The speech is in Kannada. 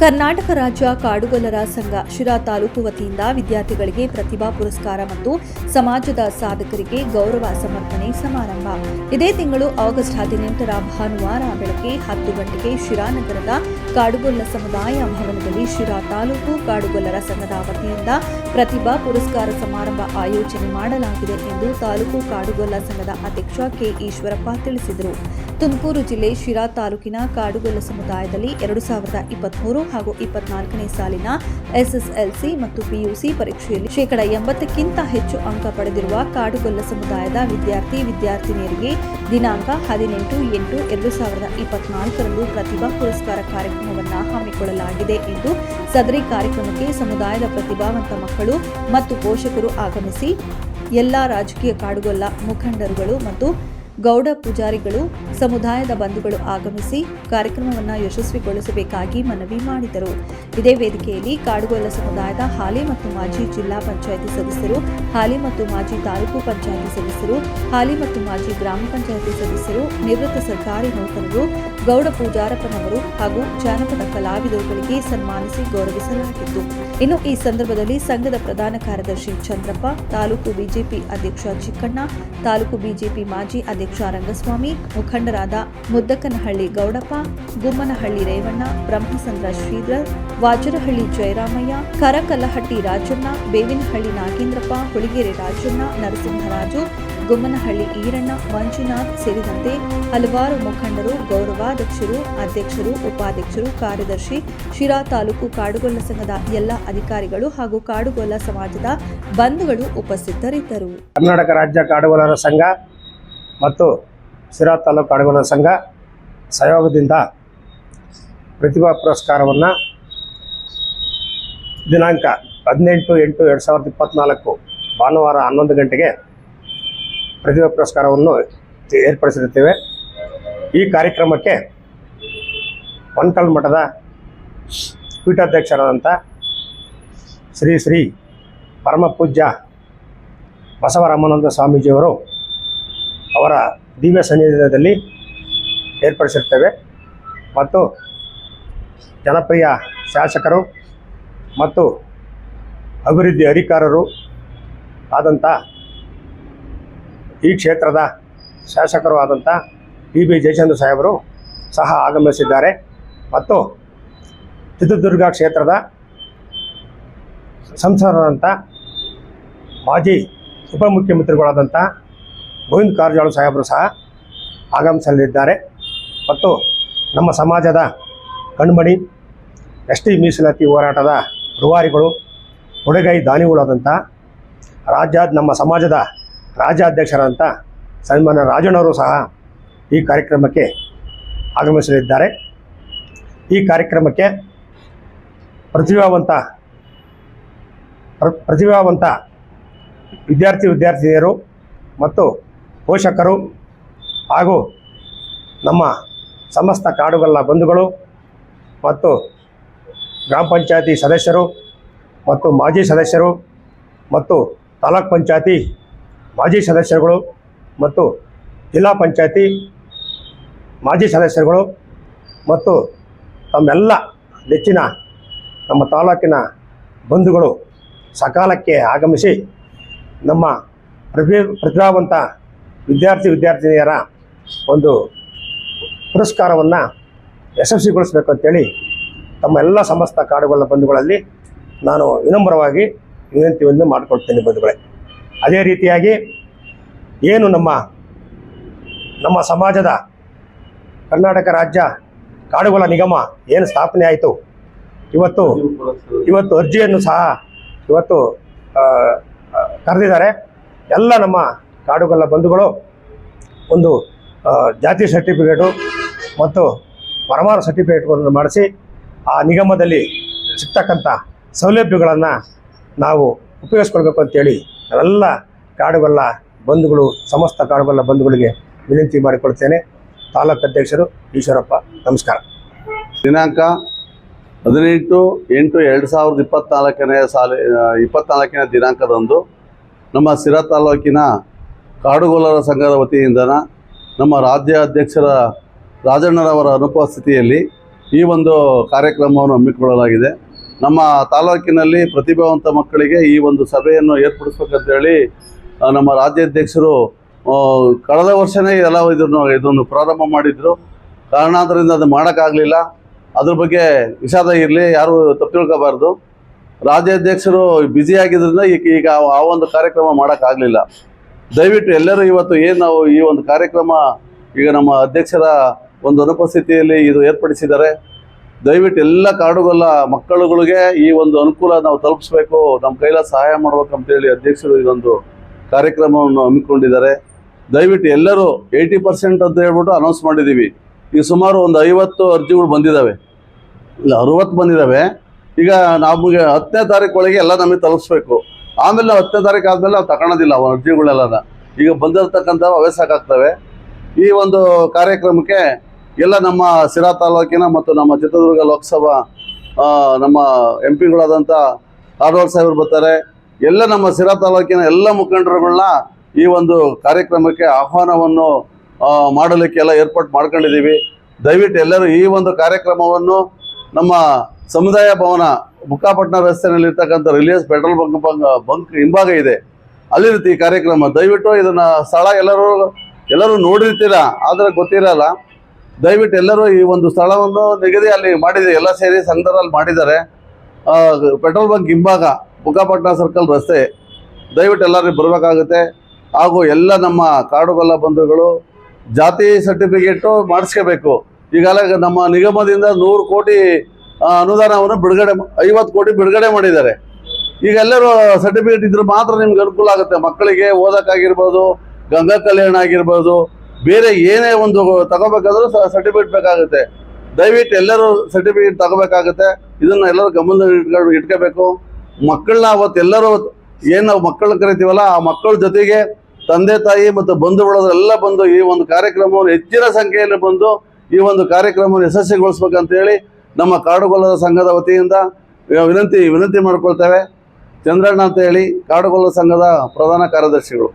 ಕರ್ನಾಟಕ ರಾಜ್ಯ ಕಾಡುಗೊಲ್ಲರ ಸಂಘ ಶಿರಾ ತಾಲೂಕು ವತಿಯಿಂದ ವಿದ್ಯಾರ್ಥಿಗಳಿಗೆ ಪ್ರತಿಭಾ ಪುರಸ್ಕಾರ ಮತ್ತು ಸಮಾಜದ ಸಾಧಕರಿಗೆ ಗೌರವ ಸಮರ್ಪಣೆ ಸಮಾರಂಭ. ಇದೇ ತಿಂಗಳು ಆಗಸ್ಟ್ ಹದಿನೆಂಟರ ಭಾನುವಾರ ಬೆಳಗ್ಗೆ ಹತ್ತು ಗಂಟೆಗೆ ಶಿರಾ ನಗರದ ಕಾಡುಗೊಲ್ಲ ಸಮುದಾಯ ಭವನದಲ್ಲಿ ಶಿರಾ ತಾಲೂಕು ಕಾಡುಗೊಲ್ಲರ ಸಂಘದ ವತಿಯಿಂದ ಪ್ರತಿಭಾ ಪುರಸ್ಕಾರ ಸಮಾರಂಭ ಆಯೋಜನೆ ಮಾಡಲಾಗಿದೆ ಎಂದು ತಾಲೂಕು ಕಾಡುಗೊಲ್ಲ ಸಂಘದ ಅಧ್ಯಕ್ಷ ಕೆ ಈಶ್ವರಪ್ಪ ತಿಳಿಸಿದರು. ತುಮಕೂರು ಜಿಲ್ಲೆ ಶಿರಾ ತಾಲೂಕಿನ ಕಾಡುಗೊಲ್ಲ ಸಮುದಾಯದಲ್ಲಿ ಎರಡು ಸಾವಿರದ ಇಪ್ಪತ್ಮೂರು ಹಾಗೂ ಇಪ್ಪತ್ನಾಲ್ಕನೇ ಸಾಲಿನ ಎಸ್ಎಸ್ಎಲ್ಸಿ ಮತ್ತು ಪಿಯುಸಿ ಪರೀಕ್ಷೆಯಲ್ಲಿ ಶೇಕಡ ಎಂಬತ್ತಕ್ಕಿಂತ ಹೆಚ್ಚು ಅಂಕ ಪಡೆದಿರುವ ಕಾಡುಗೊಲ್ಲ ಸಮುದಾಯದ ವಿದ್ಯಾರ್ಥಿ ವಿದ್ಯಾರ್ಥಿನಿಯರಿಗೆ ದಿನಾಂಕ ಹದಿನೆಂಟು ಎಂಟು ಎರಡು ಸಾವಿರದ ಇಪ್ಪತ್ನಾಲ್ಕರಂದು ಪ್ರತಿಭಾ ಪುರಸ್ಕಾರ ಕಾರ್ಯಕ್ರಮವನ್ನು ಹಮ್ಮಿಕೊಳ್ಳಲಾಗಿದೆ ಎಂದು ಸದರಿ ಕಾರ್ಯಕ್ರಮಕ್ಕೆ ಸಮುದಾಯದ ಪ್ರತಿಭಾವಂತ ಮಕ್ಕಳು ಮತ್ತು ಪೋಷಕರು ಆಗಮಿಸಿ ಎಲ್ಲಾ ರಾಜಕೀಯ ಕಾಡುಗೊಲ್ಲ ಮುಖಂಡರುಗಳು ಮತ್ತು ಗೌಡ ಪೂಜಾರಿಗಳು, ಸಮುದಾಯದ ಬಂಧುಗಳು ಆಗಮಿಸಿ ಕಾರ್ಯಕ್ರಮವನ್ನು ಯಶಸ್ವಿಗೊಳಿಸಬೇಕಾಗಿ ಮನವಿ ಮಾಡಿದರು. ಇದೇ ವೇದಿಕೆಯಲ್ಲಿ ಕಾಡುಗೊಲ್ಲ ಸಮುದಾಯದ ಹಾಲಿ ಮತ್ತು ಮಾಜಿ ಜಿಲ್ಲಾ ಪಂಚಾಯಿತಿ ಸದಸ್ಯರು, ಹಾಲಿ ಮತ್ತು ಮಾಜಿ ತಾಲೂಕು ಪಂಚಾಯಿತಿ ಸದಸ್ಯರು, ಹಾಲಿ ಮತ್ತು ಮಾಜಿ ಗ್ರಾಮ ಪಂಚಾಯಿತಿ ಸದಸ್ಯರು, ನಿವೃತ್ತ ಸರ್ಕಾರಿ ನೌಕರರು, ಗೌಡ ಪೂಜಾರಪ್ಪನವರು ಹಾಗೂ ಜಾನಪದ ಕಲಾವಿದರುಗಳಿಗೆ ಸನ್ಮಾನಿಸಿ ಗೌರವಿಸಲಾಗಿತ್ತು. ಇನ್ನು ಈ ಸಂದರ್ಭದಲ್ಲಿ ಸಂಘದ ಪ್ರಧಾನ ಕಾರ್ಯದರ್ಶಿ ಚಂದ್ರಪ್ಪ, ತಾಲೂಕು ಬಿಜೆಪಿ ಅಧ್ಯಕ್ಷ ಚಿಕ್ಕಣ್ಣ, ತಾಲೂಕು ಬಿಜೆಪಿ ಮಾಜಿ ಅಧ್ಯಕ್ಷ ರಂಗಸ್ವಾಮಿ ಮುಖಂಡರಾದ ಮುದ್ದಕ್ಕನಹಳ್ಳಿ ಗೌಡಪ್ಪ, ಗುಮ್ಮನಹಳ್ಳಿ ರೇವಣ್ಣ, ಬ್ರಹ್ಮಸಂದ್ರ ಶ್ರೀಧರ್, ವಾಜರಹಳ್ಳಿ ಜಯರಾಮಯ್ಯ ಕರಕಲ್ಲಹಟ್ಟಿ ರಾಜಣ್ಣ, ಬೇವಿನಹಳ್ಳಿ ನಾಗೇಂದ್ರಪ್ಪ ಹುಳಿಗೆರೆ ರಾಜಣ್ಣ, ನರಸಿಂಹರಾಜು, ಗುಮ್ಮನಹಳ್ಳಿ ಈರಣ್ಣ, ಮಂಜುನಾಥ್ ಸೇರಿದಂತೆ ಹಲವಾರು ಮುಖಂಡರು, ಗೌರವಾಧ್ಯಕ್ಷರು, ಅಧ್ಯಕ್ಷರು, ಉಪಾಧ್ಯಕ್ಷರು, ಕಾರ್ಯದರ್ಶಿ, ಶಿರಾ ತಾಲೂಕು ಕಾಡುಗೊಲ್ಲ ಸಂಘದ ಎಲ್ಲ ಅಧಿಕಾರಿಗಳು ಹಾಗೂ ಕಾಡುಗೊಲ್ಲ ಸಮಾಜದ ಬಂಧುಗಳು ಉಪಸ್ಥಿತರಿದ್ದರು. ಕರ್ನಾಟಕ ರಾಜ್ಯ ಕಾಡುಗೊಲ್ಲರ ಸಂಘ ಮತ್ತು ಸಿರಾ ತಾಲೂಕು ಕಾಡುಗೊಲ್ಲರ ಸಂಘ ಸಹಯೋಗದಿಂದ ಪ್ರತಿಭಾ ಪುರಸ್ಕಾರವನ್ನು ದಿನಾಂಕ ಹದಿನೆಂಟು ಎಂಟು ಎರಡು ಸಾವಿರದ ಇಪ್ಪತ್ತ್ನಾಲ್ಕು ಭಾನುವಾರ ಹನ್ನೊಂದು ಗಂಟೆಗೆ ಪ್ರತಿಭಾ ಪುರಸ್ಕಾರವನ್ನು ಏರ್ಪಡಿಸಿರುತ್ತೇವೆ. ಈ ಕಾರ್ಯಕ್ರಮಕ್ಕೆ ಒನ್ಕಲ್ ಮಠದ ಪೀಠಾಧ್ಯಕ್ಷರಾದಂಥ ಶ್ರೀ ಶ್ರೀ ಪರಮ ಪೂಜ್ಯ ಬಸವರಾಮಾನಂದ ಸ್ವಾಮೀಜಿಯವರು ಅವರ ದಿವ್ಯ ಸನ್ನಿಧಾನದಲ್ಲಿ ಏರ್ಪಡಿಸಿರ್ತೇವೆ. ಮತ್ತು ಜನಪ್ರಿಯ ಶಾಸಕರು ಮತ್ತು ಅಭಿವೃದ್ಧಿ ಅಧಿಕಾರರು ಆದಂಥ ಈ ಕ್ಷೇತ್ರದ ಶಾಸಕರು ಆದಂಥ ಟಿ ಬಿ ಜಯಚಂದ್ರ ಸಾಹೇಬರು ಸಹ ಆಗಮಿಸಿದ್ದಾರೆ. ಮತ್ತು ಚಿತ್ರದುರ್ಗ ಕ್ಷೇತ್ರದ ಸಂಸದರಾದಂಥ ಮಾಜಿ ಉಪಮುಖ್ಯಮಂತ್ರಿಗಳಾದಂಥ ಗೋವಿಂದ ಕಾರಜೋಳ ಸಾಹೇಬರು ಸಹ ಆಗಮಿಸಲಿದ್ದಾರೆ. ಮತ್ತು ನಮ್ಮ ಸಮಾಜದ ಕಣ್ಮಣಿ ಎಸ್ ಟಿ ಮೀಸಲಾತಿ ಹೋರಾಟದ ರುವಾರಿಗಳು, ಕೊಡುಗೈ ದಾನಿಗಳಾದಂಥ ರಾಜ್ಯ ನಮ್ಮ ಸಮಾಜದ ರಾಜ್ಯಾಧ್ಯಕ್ಷರಾದಂಥ ಸನ್ಮಾನ ರಾಜಣ್ಣವರು ಸಹ ಈ ಕಾರ್ಯಕ್ರಮಕ್ಕೆ ಆಗಮಿಸಲಿದ್ದಾರೆ. ಈ ಕಾರ್ಯಕ್ರಮಕ್ಕೆ ಪ್ರತಿಭಾವಂತ ಪ್ರ- ಪ್ರತಿಭಾವಂತ ವಿದ್ಯಾರ್ಥಿ, ವಿದ್ಯಾರ್ಥಿನಿಯರು ಮತ್ತು ಪೋಷಕರು ಹಾಗೂ ನಮ್ಮ ಸಮಸ್ತ ಕಾಡುಗಳ ಬಂಧುಗಳು ಮತ್ತು ಗ್ರಾಮ ಪಂಚಾಯತಿ ಸದಸ್ಯರು ಮತ್ತು ಮಾಜಿ ಸದಸ್ಯರು ಮತ್ತು ತಾಲೂಕ್ ಪಂಚಾಯತಿ ಮಾಜಿ ಸದಸ್ಯರುಗಳು ಮತ್ತು ಜಿಲ್ಲಾ ಪಂಚಾಯತಿ ಮಾಜಿ ಸದಸ್ಯರುಗಳು ಮತ್ತು ತಮ್ಮೆಲ್ಲ ನೆಚ್ಚಿನ ನಮ್ಮ ತಾಲೂಕಿನ ಬಂಧುಗಳು ಸಕಾಲಕ್ಕೆ ಆಗಮಿಸಿ ನಮ್ಮ ಪ್ರತಿ ಪ್ರತಿಭಾವಂತ ವಿದ್ಯಾರ್ಥಿ ವಿದ್ಯಾರ್ಥಿನಿಯರ ಒಂದು ಪುರಸ್ಕಾರವನ್ನು ಯಶಸ್ವಿಗೊಳಿಸಬೇಕು ಅಂತೇಳಿ ತಮ್ಮ ಎಲ್ಲ ಸಮಸ್ತ ಕಾಡುಗಳ ಬಂಧುಗಳಲ್ಲಿ ನಾನು ವಿನಮ್ರವಾಗಿ ವಿನಂತಿಯನ್ನು ಮಾಡಿಕೊಳ್ತೇನೆ ಬಂಧುಗಳೇ. ಅದೇ ರೀತಿಯಾಗಿ ಏನು ನಮ್ಮ ನಮ್ಮ ಸಮಾಜದ ಕರ್ನಾಟಕ ರಾಜ್ಯ ಕಾಡುಗಳ ನಿಗಮ ಏನು ಸ್ಥಾಪನೆ ಆಯಿತು? ಇವತ್ತು ಇವತ್ತು ಅರ್ಜಿಯನ್ನು ಸಹ ಇವತ್ತು ಕರೆದಿದ್ದಾರೆ. ಎಲ್ಲ ನಮ್ಮ ಕಾಡುಗೊಲ್ಲ ಬಂಧುಗಳು, ಒಂದು ಜಾತಿ ಸರ್ಟಿಫಿಕೇಟು ಮತ್ತು ಪರಮಾರ ಸರ್ಟಿಫಿಕೇಟ್ಗಳನ್ನು ಮಾಡಿಸಿ ಆ ನಿಗಮದಲ್ಲಿ ಸಿಗ್ತಕ್ಕಂಥ ಸೌಲಭ್ಯಗಳನ್ನು ನಾವು ಉಪಯೋಗಿಸ್ಕೊಳ್ಬೇಕು ಅಂತೇಳಿ ನಾವೆಲ್ಲ ಕಾಡುಗಲ್ಲ ಬಂಧುಗಳು, ಸಮಸ್ತ ಕಾಡುಗಲ್ಲ ಬಂಧುಗಳಿಗೆ ವಿನಂತಿ ಮಾಡಿಕೊಳ್ತೇನೆ. ತಾಲೂಕು ಅಧ್ಯಕ್ಷರು ಈಶ್ವರಪ್ಪ, ನಮಸ್ಕಾರ. ದಿನಾಂಕ ಹದಿನೆಂಟು ಎಂಟು ಎರಡು ಸಾವಿರದ ಇಪ್ಪತ್ತ್ನಾಲ್ಕನೇ ಸಾಲ ಇಪ್ಪತ್ತ್ನಾಲ್ಕನೇ ದಿನಾಂಕದಂದು ನಮ್ಮ ಸಿರಾ ತಾಲೂಕಿನ ಕಾಡುಗೊಲ್ಲರ ಸಂಘದ ವತಿಯಿಂದ ನಮ್ಮ ರಾಜ್ಯ ಅಧ್ಯಕ್ಷರ ರಾಜಣ್ಣರವರ ಅನುಪಸ್ಥಿತಿಯಲ್ಲಿ ಈ ಒಂದು ಕಾರ್ಯಕ್ರಮವನ್ನು ಹಮ್ಮಿಕೊಳ್ಳಲಾಗಿದೆ. ನಮ್ಮ ತಾಲೂಕಿನಲ್ಲಿ ಪ್ರತಿಭಾವಂತ ಮಕ್ಕಳಿಗೆ ಈ ಒಂದು ಸಭೆಯನ್ನು ಏರ್ಪಡಿಸ್ಬೇಕಂತೇಳಿ ನಮ್ಮ ರಾಜ್ಯಾಧ್ಯಕ್ಷರು ಕಳೆದ ವರ್ಷನೇ ಎಲ್ಲ ಇದನ್ನು ಇದನ್ನು ಪ್ರಾರಂಭ ಮಾಡಿದ್ರು. ಕಾರಣಾಂತರದಿಂದ ಅದು ಮಾಡೋಕ್ಕಾಗಲಿಲ್ಲ. ಅದ್ರ ಬಗ್ಗೆ ವಿಷಾದ ಇರಲಿ, ಯಾರು ತಪ್ಪು ತಿಳ್ಕೋಬಾರ್ದು. ರಾಜ್ಯಾಧ್ಯಕ್ಷರು ಬ್ಯುಸಿ ಆಗಿದ್ದರಿಂದ ಈಗ ಆ ಒಂದು ಕಾರ್ಯಕ್ರಮ ಮಾಡೋಕ್ಕಾಗಲಿಲ್ಲ. ದಯವಿಟ್ಟು ಎಲ್ಲರೂ ಇವತ್ತು ಏನು ನಾವು ಈ ಒಂದು ಕಾರ್ಯಕ್ರಮ ಈಗ ನಮ್ಮ ಅಧ್ಯಕ್ಷರ ಒಂದು ಅನುಪಸ್ಥಿತಿಯಲ್ಲಿ ಇದು ಏರ್ಪಡಿಸಿದ್ದಾರೆ. ದಯವಿಟ್ಟು ಎಲ್ಲ ಕಾಡುಗೊಲ್ಲ ಮಕ್ಕಳುಗಳಿಗೆ ಈ ಒಂದು ಅನುಕೂಲ ನಾವು ತಲುಪಿಸ್ಬೇಕು. ನಮ್ಮ ಕೈಲ ಸಹಾಯ ಮಾಡ್ಬೇಕು ಅಂತೇಳಿ ಅಧ್ಯಕ್ಷರು ಇದೊಂದು ಕಾರ್ಯಕ್ರಮವನ್ನು ಹಮ್ಮಿಕೊಂಡಿದ್ದಾರೆ. ದಯವಿಟ್ಟು ಎಲ್ಲರೂ ಏಯ್ಟಿ ಪರ್ಸೆಂಟ್ ಅಂತ ಹೇಳ್ಬಿಟ್ಟು ಅನೌನ್ಸ್ ಮಾಡಿದ್ದೀವಿ. ಈಗ ಸುಮಾರು ಒಂದು ಐವತ್ತು ಅರ್ಜಿಗಳು ಬಂದಿದ್ದಾವೆ. ಇಲ್ಲ, ಅರುವತ್ತು ಬಂದಿದ್ದಾವೆ. ಈಗ ನಮಗೆ ಹತ್ತನೇ ತಾರೀಕು ಒಳಗೆ ಎಲ್ಲ ನಮಗೆ ತಲುಪಿಸ್ಬೇಕು. ಆಮೇಲೆ ನಾವು ಹತ್ತನೇ ತಾರೀಕು ಆದಮೇಲೆ ನಾವು ತಗೊಳೋದಿಲ್ಲ ಅವ ಅರ್ಜಿಗಳೆಲ್ಲ ಈಗ ಬಂದಿರತಕ್ಕಂಥ ಹವ್ಯಾಸಕ್ಕಾಗ್ತವೆ ಈ ಒಂದು ಕಾರ್ಯಕ್ರಮಕ್ಕೆ ಎಲ್ಲ ನಮ್ಮ ಸಿರಾ ತಾಲೂಕಿನ ಮತ್ತು ನಮ್ಮ ಚಿತ್ರದುರ್ಗ ಲೋಕಸಭಾ ನಮ್ಮ ಎಂ ಪಿಗಳಾದಂಥ ಆರ್ವಾಲ್ ಸಾಹೇಬರು ಬರ್ತಾರೆ. ಎಲ್ಲ ನಮ್ಮ ಸಿರಾ ತಾಲೂಕಿನ ಎಲ್ಲ ಮುಖಂಡರುಗಳನ್ನ ಈ ಒಂದು ಕಾರ್ಯಕ್ರಮಕ್ಕೆ ಆಹ್ವಾನವನ್ನು ಮಾಡಲಿಕ್ಕೆಲ್ಲ ಏರ್ಪಾಟ್ ಮಾಡ್ಕೊಂಡಿದ್ದೀವಿ. ದಯವಿಟ್ಟು ಎಲ್ಲರೂ ಈ ಒಂದು ಕಾರ್ಯಕ್ರಮವನ್ನು ನಮ್ಮ ಸಮುದಾಯ ಭವನ ಬುಕ್ಕಾಪಟ್ಟಣ ರಸ್ತೆಯಲ್ಲಿ ಇರ್ತಕ್ಕಂಥ Reliance petrol bunk bunk bunk ಹಿಂಭಾಗ ಇದೆ. ಅಲ್ಲಿರುತ್ತೆ ಈ ಕಾರ್ಯಕ್ರಮ. ದಯವಿಟ್ಟು ಇದನ್ನು ಸ್ಥಳ ಎಲ್ಲರೂ ಎಲ್ಲರೂ ನೋಡಿರ್ತೀರ? ಆದರೆ ಗೊತ್ತಿರಲ್ಲ. ದಯವಿಟ್ಟು ಎಲ್ಲರೂ ಈ ಒಂದು ಸ್ಥಳವನ್ನು ನಿಗದಿ ಅಲ್ಲಿ ಮಾಡಿದೆ. ಎಲ್ಲ ಸೇರಿ ಸಂಘದಲ್ಲಿ ಮಾಡಿದ್ದಾರೆ. ಪೆಟ್ರೋಲ್ ಬಂಕ್ ಹಿಂಭಾಗ ಬುಕ್ಕಾಪಟ್ಟಣ ಸರ್ಕಲ್ ರಸ್ತೆ. ದಯವಿಟ್ಟು ಎಲ್ಲರೂ ಬರಬೇಕಾಗುತ್ತೆ. ಹಾಗೂ ಎಲ್ಲ ನಮ್ಮ ಕಾಡುಗಲ್ಲ ಬಂಧುಗಳು ಜಾತಿ ಸರ್ಟಿಫಿಕೇಟು ಮಾಡಿಸ್ಕೋಬೇಕು. ಈಗಾಗಲೇ ನಮ್ಮ ನಿಗಮದಿಂದ ನೂರು ಕೋಟಿ ಅನುದಾನವನ್ನು ಬಿಡುಗಡೆ ಐವತ್ತು ಕೋಟಿ ಬಿಡುಗಡೆ ಮಾಡಿದ್ದಾರೆ. ಈಗ ಎಲ್ಲರೂ ಸರ್ಟಿಫಿಕೇಟ್ ಇದ್ರೆ ಮಾತ್ರ ನಿಮ್ಗೆ ಅನುಕೂಲ ಆಗುತ್ತೆ. ಮಕ್ಕಳಿಗೆ ಓದೋಕ್ಕಾಗಿರ್ಬೋದು, ಗಂಗಾ ಕಲ್ಯಾಣ ಆಗಿರ್ಬೋದು, ಬೇರೆ ಏನೇ ಒಂದು ತಗೋಬೇಕಾದ್ರೂ ಸರ್ಟಿಫಿಕೇಟ್ ಬೇಕಾಗುತ್ತೆ. ದಯವಿಟ್ಟು ಎಲ್ಲರೂ ಸರ್ಟಿಫಿಕೇಟ್ ತಗೋಬೇಕಾಗುತ್ತೆ. ಇದನ್ನ ಎಲ್ಲರೂ ಗಮನದಲ್ಲಿ ಇಟ್ಕೊಂಡು ಇಟ್ಕೋಬೇಕು. ಮಕ್ಕಳನ್ನ ಅವತ್ತು ಎಲ್ಲರೂ ಏನು ನಾವು ಮಕ್ಕಳನ್ನ ಕರಿತೀವಲ್ಲ, ಆ ಮಕ್ಕಳ ಜೊತೆಗೆ ತಂದೆ ತಾಯಿ ಮತ್ತು ಬಂಧುಗಳೆಲ್ಲ ಬಂದು ಈ ಒಂದು ಕಾರ್ಯಕ್ರಮವನ್ನು ಹೆಚ್ಚಿನ ಸಂಖ್ಯೆಯಲ್ಲಿ ಬಂದು ಈ ಒಂದು ಕಾರ್ಯಕ್ರಮವನ್ನು ಯಶಸ್ವಿಗೊಳಿಸ್ಬೇಕಂತೇಳಿ ನಮ್ಮ ಕಾಡುಗೊಲ್ಲದ ಸಂಘದ ವತಿಯಿಂದ ವಿನಂತಿ ವಿನಂತಿ ಮಾಡ್ಕೊಳ್ತೇವೆ. ಚಂದ್ರಣ್ಣ ಅಂತ ಹೇಳಿ ಕಾಡುಗೊಲ್ಲದ ಸಂಘದ ಪ್ರಧಾನ ಕಾರ್ಯದರ್ಶಿಗಳು.